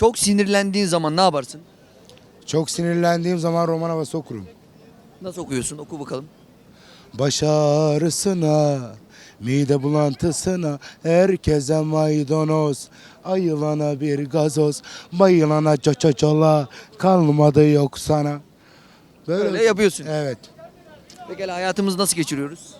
Çok sinirlendiğin zaman ne yaparsın? Çok sinirlendiğim zaman roman havası okurum. Nasıl okuyorsun? Oku bakalım. Baş ağrısına, mide bulantısına, herkese maydanoz. Ayılana bir gazoz, bayılana çaçaçala, kalmadı yok sana. Böyle yapıyorsun. Evet. Pekala hayatımızı nasıl geçiriyoruz?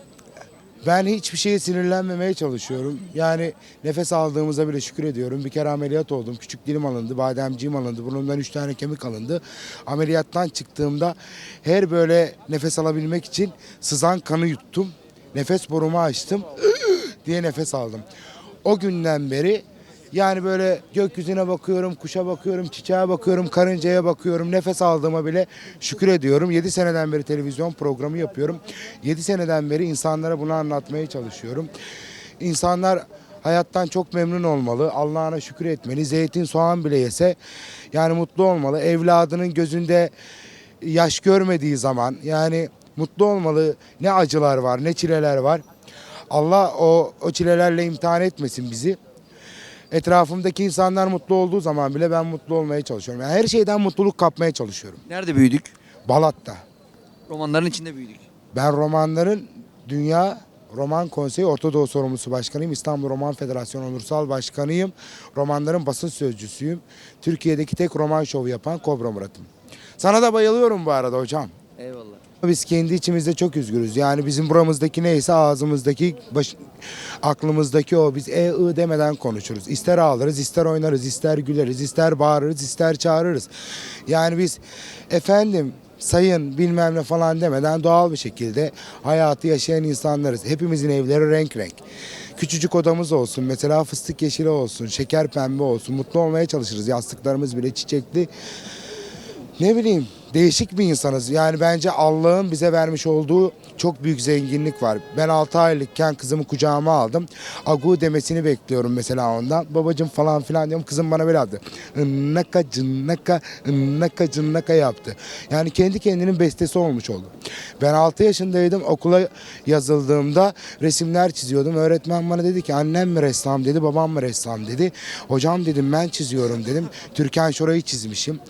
Ben hiçbir şeye sinirlenmemeye çalışıyorum. Yani nefes aldığımıza bile şükür ediyorum. Bir kere ameliyat oldum. Küçük dilim alındı, bademciğim alındı. Burnumdan üç tane kemik alındı. Ameliyattan çıktığımda her böyle nefes alabilmek için sızan kanı yuttum. Nefes borumu açtım diye nefes aldım. O günden beri yani böyle gökyüzüne bakıyorum, kuşa bakıyorum, çiçeğe bakıyorum, karıncaya bakıyorum. Nefes aldığıma bile şükür ediyorum. 7 seneden beri televizyon programı yapıyorum. 7 seneden beri insanlara bunu anlatmaya çalışıyorum. İnsanlar hayattan çok memnun olmalı. Allah'ına şükür etmeli. Zeytin, soğan bile yese yani mutlu olmalı. Evladının gözünde yaş görmediği zaman yani mutlu olmalı. Ne acılar var, ne çileler var. Allah o, o çilelerle imtihan etmesin bizi. Etrafımdaki insanlar mutlu olduğu zaman bile ben mutlu olmaya çalışıyorum. Yani her şeyden mutluluk kapmaya çalışıyorum. Nerede büyüdük? Balat'ta. Romanların içinde büyüdük. Ben romanların Dünya Roman Konseyi Orta Doğu Sorumlusu Başkanıyım. İstanbul Roman Federasyonu Onursal Başkanıyım. Romanların basın sözcüsüyüm. Türkiye'deki tek roman şovu yapan Kobra Murat'ım. Sana da bayılıyorum bu arada hocam. Eyvallah. Biz kendi içimizde çok üzgünüz. Yani bizim buramızdaki neyse ağzımızdaki, baş, aklımızdaki o. Biz e ı demeden konuşuruz. İster ağlarız, ister oynarız, ister güleriz, ister bağırırız, ister çağırırız. Yani biz efendim sayın bilmem ne falan demeden doğal bir şekilde hayatı yaşayan insanlarız. Hepimizin evleri renk renk. Küçücük odamız olsun mesela fıstık yeşili olsun, şeker pembe olsun. Mutlu olmaya çalışırız. Yastıklarımız bile çiçekli ne bileyim değişik bir insanız. Yani bence Allah'ın bize vermiş olduğu çok büyük zenginlik var. Ben 6 aylıkken kızımı kucağıma aldım. Agu demesini bekliyorum mesela ondan. Babacım falan filan diyorum. Kızım bana böyle yaptı. Innaka cınnaka innaka cınnaka yaptı. Yani kendi kendinin bestesi olmuş oldu. Ben 6 yaşındaydım. Okula yazıldığımda resimler çiziyordum. Öğretmen bana dedi ki annem mi ressam dedi, babam mı ressam dedi. Hocam dedim ben çiziyorum dedim. Türkan Şoray'ı çizmişim.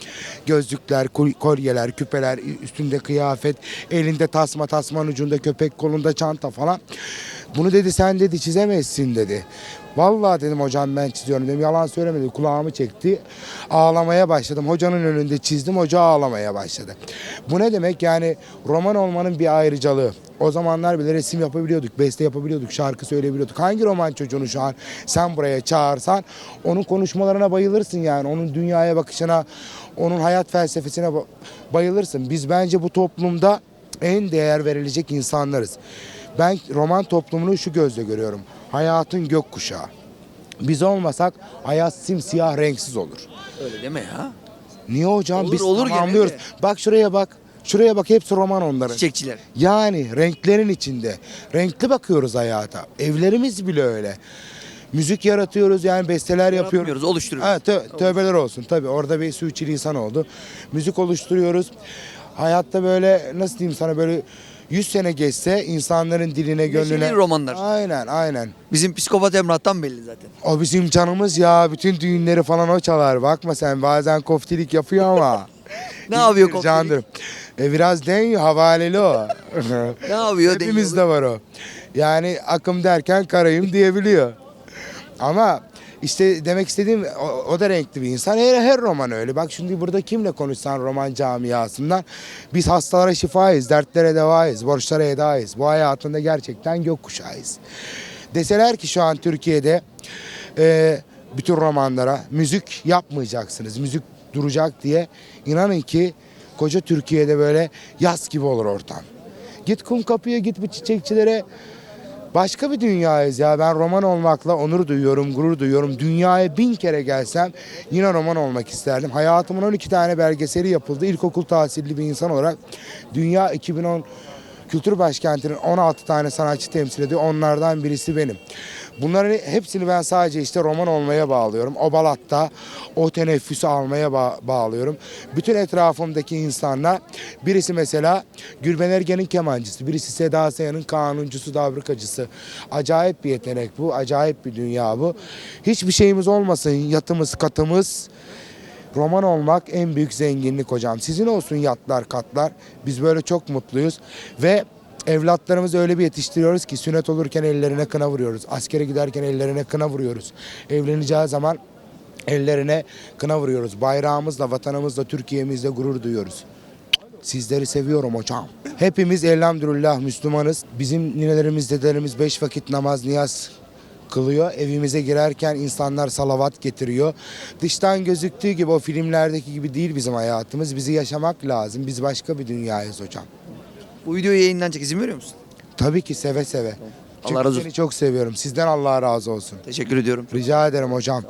Gözlükler, kol- kolyeler, küpeler, üstünde kıyafet, elinde tasma, tasmanın ucunda köpek, kolunda çanta falan. Bunu dedi sen dedi çizemezsin dedi. Vallahi dedim hocam ben çiziyorum dedim. Yalan söylemedi. Kulağımı çekti. Ağlamaya başladım. Hocanın önünde çizdim. Hoca ağlamaya başladı. Bu ne demek? Yani roman olmanın bir ayrıcalığı. O zamanlar bile resim yapabiliyorduk, beste yapabiliyorduk, şarkı söyleyebiliyorduk. Hangi roman çocuğunu şu an sen buraya çağırsan onun konuşmalarına bayılırsın yani. Onun dünyaya bakışına, onun hayat felsefesine ba- bayılırsın. Biz bence bu toplumda en değer verilecek insanlarız. Ben roman toplumunu şu gözle görüyorum. Hayatın gökkuşağı. Biz olmasak hayat simsiyah renksiz olur. Öyle deme ya. Niye hocam? Olur, Biz olur tamamlıyoruz. Bak şuraya bak. Şuraya bak hepsi roman onların. Çiçekçiler. Yani renklerin içinde. Renkli bakıyoruz hayata. Evlerimiz bile öyle. Müzik yaratıyoruz yani besteler yapıyoruz. Oluşturuyoruz. Ha, tö- tövbeler olsun tabii orada bir suçili insan oldu. Müzik oluşturuyoruz. Hayatta böyle nasıl diyeyim sana böyle 100 sene geçse insanların diline gönlüne. Neşeli romanlar. Aynen aynen. Bizim psikopat Emrah'tan belli zaten. O bizim canımız ya. Bütün düğünleri falan o çalar. Bakma sen bazen koftilik yapıyor ama. Ne yapıyor koftilik? Candır. E biraz deniyor havaleli o. Ne yapıyor? Hepimizde var o. Yani akım derken karayım diyebiliyor. Ama işte demek istediğim o, o da renkli bir insan. Her, her roman öyle. Bak şimdi burada kimle konuşsan roman camiasından biz hastalara şifayız, dertlere devayız, borçlara edayız. Bu hayatında gerçekten gökkuşağıyız. Deseler ki şu an Türkiye'de e, bütün romanlara müzik yapmayacaksınız, müzik duracak diye inanın ki koca Türkiye'de böyle yaz gibi olur ortam. Git kum kapıya git bu çiçekçilere Başka bir dünyayız ya. Ben roman olmakla onur duyuyorum, gurur duyuyorum. Dünyaya bin kere gelsem yine roman olmak isterdim. Hayatımın 12 tane belgeseli yapıldı. İlkokul tahsilli bir insan olarak Dünya 2010 Kültür Başkenti'nin 16 tane sanatçı temsil ediyor. Onlardan birisi benim. Bunların hepsini ben sadece işte roman olmaya bağlıyorum. O balatta o teneffüsü almaya ba- bağlıyorum. Bütün etrafımdaki insanlar birisi mesela Gülben Ergen'in kemancısı, birisi Seda Sayan'ın kanuncusu, davrıkacısı. Acayip bir yetenek bu, acayip bir dünya bu. Hiçbir şeyimiz olmasın, yatımız, katımız Roman olmak en büyük zenginlik hocam. Sizin olsun yatlar katlar. Biz böyle çok mutluyuz. Ve evlatlarımızı öyle bir yetiştiriyoruz ki sünnet olurken ellerine kına vuruyoruz. Askere giderken ellerine kına vuruyoruz. Evleneceği zaman ellerine kına vuruyoruz. Bayrağımızla, vatanımızla, Türkiye'mizle gurur duyuyoruz. Sizleri seviyorum hocam. Hepimiz elhamdülillah Müslümanız. Bizim ninelerimiz, dedelerimiz beş vakit namaz, niyaz kılıyor. Evimize girerken insanlar salavat getiriyor. Dıştan gözüktüğü gibi o filmlerdeki gibi değil bizim hayatımız. Bizi yaşamak lazım. Biz başka bir dünyayız hocam. Bu video yayınlanacak izin veriyor musun? Tabii ki seve seve. Çünkü Allah razı olsun. seni çok seviyorum. Sizden Allah razı olsun. Teşekkür ediyorum. Rica ederim hocam.